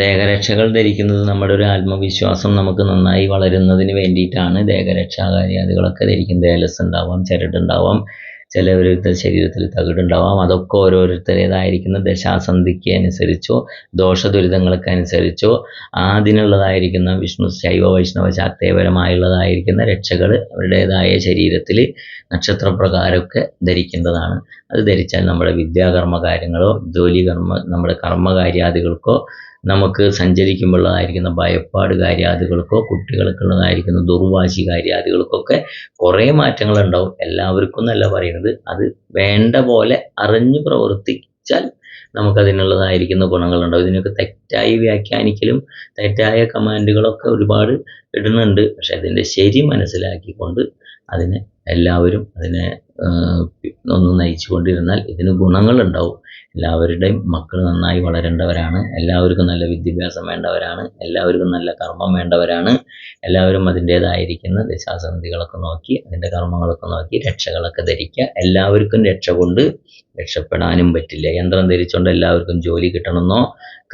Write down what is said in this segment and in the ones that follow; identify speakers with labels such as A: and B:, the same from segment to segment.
A: ദേഹരക്ഷകൾ ധരിക്കുന്നത് നമ്മുടെ ഒരു ആത്മവിശ്വാസം നമുക്ക് നന്നായി വളരുന്നതിന് വേണ്ടിയിട്ടാണ് ദേഹരക്ഷാകാര്യാദികളൊക്കെ ധരിക്കുന്നത്. ഏലസ് ഉണ്ടാവാം ചരടുണ്ടാവാം ചിലവരുടെ ശരീരത്തിൽ തകിടുണ്ടാവാം അതൊക്കെ ഓരോരുത്തരേതായിരിക്കുന്ന ദശാസന്ധിക്ക് അനുസരിച്ചോ ദോഷദുരിതങ്ങൾക്ക് അനുസരിച്ചോ അതിനുള്ളതായിരിക്കുന്ന വിഷ്ണു ശൈവ വൈഷ്ണവ ശാക്തേപരമായുള്ളതായിരിക്കുന്ന രക്ഷകൾ അവരുടേതായ ശരീരത്തിൽ നക്ഷത്രപ്രകാരമൊക്കെ ധരിക്കേണ്ടതാണ്. അത് ധരിച്ചാൽ നമ്മുടെ വിദ്യാകർമ്മ കാര്യങ്ങളോ ജോലി കർമ്മ നമ്മുടെ കർമ്മകാര്യാദികൾക്കോ നമുക്ക് സഞ്ചരിക്കുമ്പോഴുള്ളതായിരിക്കുന്ന ഭയപ്പാട് കാര്യാദികൾക്കോ കുട്ടികൾക്കുള്ളതായിരിക്കുന്ന ദുർവാശി കാര്യാദികൾക്കൊക്കെ കുറേ മാറ്റങ്ങളുണ്ടാവും. എല്ലാവർക്കും എന്നല്ല പറയുന്നത്. അത് വേണ്ട പോലെ അറിഞ്ഞു പ്രവർത്തിച്ചാൽ നമുക്കതിനുള്ളതായിരിക്കുന്ന ഗുണങ്ങളുണ്ടാവും. ഇതിനൊക്കെ തെറ്റായി വ്യാഖ്യാനിക്കലും തെറ്റായ കമാൻഡുകളൊക്കെ ഒരുപാട് ഇടുന്നുണ്ട്. പക്ഷെ അതിന്റെ ശരി മനസ്സിലാക്കിക്കൊണ്ട് അതിനെ എല്ലാവരും അതിനെ ഒന്ന് നയിച്ചു കൊണ്ടിരുന്നാൽ ഇതിന് ഗുണങ്ങളുണ്ടാവും. എല്ലാവരുടെയും മക്കൾ നന്നായി വളരേണ്ടവരാണ്. എല്ലാവർക്കും നല്ല വിദ്യാഭ്യാസം വേണ്ടവരാണ്. എല്ലാവർക്കും നല്ല കർമ്മം വേണ്ടവരാണ്. എല്ലാവരും അതിന്റെതായിരിക്കുന്ന ദശാസന്ധികളൊക്കെ നോക്കി അതിന്റെ കർമ്മങ്ങളൊക്കെ നോക്കി രക്ഷകളൊക്കെ ധരിക്കുക. എല്ലാവർക്കും രക്ഷ കൊണ്ട് രക്ഷപ്പെടാനും പറ്റില്ല. യന്ത്രം ധരിച്ചുകൊണ്ട് എല്ലാവർക്കും ജോലി കിട്ടണമെന്നോ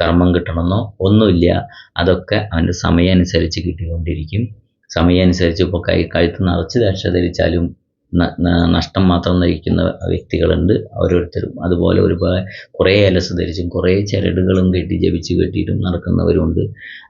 A: കർമ്മം കിട്ടണമെന്നോ ഒന്നുമില്ല. അതൊക്കെ അവന്റെ സമയം അനുസരിച്ച് കിട്ടിക്കൊണ്ടിരിക്കും. സമയം അനുസരിച്ച് ഇപ്പോൾ കൈ കഴുത്ത് നിറച്ച് രക്ഷ ധരിച്ചാലും നഷ്ടം മാത്രം നയിക്കുന്ന വ്യക്തികളുണ്ട്. ഓരോരുത്തരും അതുപോലെ ഒരുപാട് കുറേ അലസ് ധരിച്ചും കുറേ ചരടുകളും കെട്ടി ജപിച്ച് കെട്ടിയിട്ടും നടക്കുന്നവരുണ്ട്.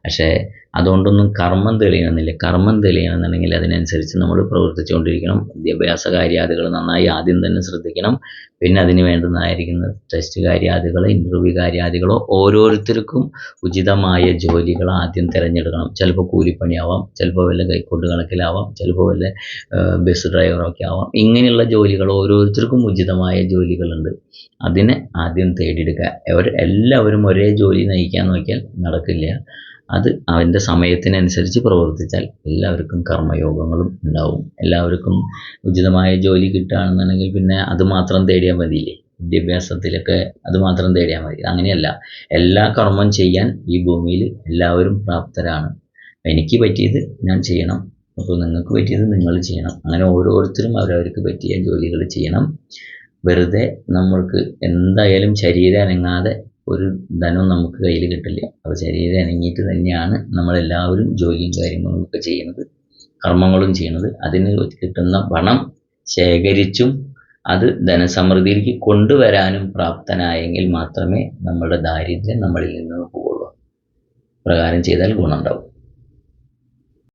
A: പക്ഷേ അതുകൊണ്ടൊന്നും കർമ്മം തെളിയണമെന്നില്ല. കർമ്മം തെളിയണമെന്നുണ്ടെങ്കിൽ അതിനനുസരിച്ച് നമ്മൾ പ്രവർത്തിച്ചുകൊണ്ടിരിക്കണം. വിദ്യാഭ്യാസ കാര്യാദികൾ നന്നായി ആദ്യം തന്നെ ശ്രദ്ധിക്കണം. പിന്നെ അതിന് വേണ്ടുന്നതായിരിക്കുന്ന ടെസ്റ്റ് കാര്യാദികൾ ഇന്റർവ്യൂ കാര്യാദികളോ ഓരോരുത്തർക്കും ഉചിതമായ ജോലികൾ ആദ്യം തിരഞ്ഞെടുക്കണം. ചിലപ്പോൾ കൂലിപ്പണിയാവാം ചിലപ്പോൾ വല്ല കൈക്കോട്ട് കണക്കിലാവാം ചിലപ്പോൾ വല്ല ബസ് ഡ്രൈവറൊക്കെ ആവാം ഇങ്ങനെയുള്ള ജോലികൾ ഓരോരുത്തർക്കും ഉചിതമായ ജോലികളുണ്ട്. അതിനെ ആദ്യം തേടിയെടുക്കുക അവർ എല്ലാവരും ഒരേ ജോലി നയിക്കാൻ നോക്കിയാൽ നടക്കില്ല. അത് അവന്റെ സമയത്തിനനുസരിച്ച് പ്രവർത്തിച്ചാൽ എല്ലാവർക്കും കർമ്മയോഗങ്ങളും ഉണ്ടാവും. എല്ലാവർക്കും ഉചിതമായ ജോലി കിട്ടുകയാണെന്നുണ്ടെങ്കിൽ പിന്നെ അത് മാത്രം തേടിയാൽ മതിയില്ലേ? വിദ്യാഭ്യാസത്തിലൊക്കെ അത് മാത്രം തേടിയാൽ മതി. അങ്ങനെയല്ല. എല്ലാ കർമ്മം ചെയ്യാൻ ഈ ഭൂമിയിൽ എല്ലാവരും പ്രാപ്തരാണ്. എനിക്ക് പറ്റിയത് ഞാൻ ചെയ്യണം. അപ്പോൾ നിങ്ങൾക്ക് പറ്റിയത് നിങ്ങൾ ചെയ്യണം. അങ്ങനെ ഓരോരുത്തരും അവരവർക്ക് പറ്റിയ ജോലികൾ ചെയ്യണം. വെറുതെ നമ്മൾക്ക് എന്തായാലും ശരീരം അനങ്ങാതെ ഒരു ധനം നമുക്ക് കയ്യിൽ കിട്ടില്ല. അപ്പോൾ ശരീരം അനങ്ങിയിട്ട് തന്നെയാണ് നമ്മളെല്ലാവരും ജോലിയും കാര്യങ്ങളും ഒക്കെ ചെയ്യുന്നത് കർമ്മങ്ങളും ചെയ്യുന്നത്. അതിന് കിട്ടുന്ന പണം ശേഖരിച്ചും അത് ധനസമൃദ്ധിയിലേക്ക് കൊണ്ടുവരാനും പ്രാപ്തനായെങ്കിൽ മാത്രമേ നമ്മുടെ ദാരിദ്ര്യം നമ്മളിൽ നിന്ന് പോകുള്ളൂ പ്രകാരം ചെയ്താൽ ഗുണമുണ്ടാവും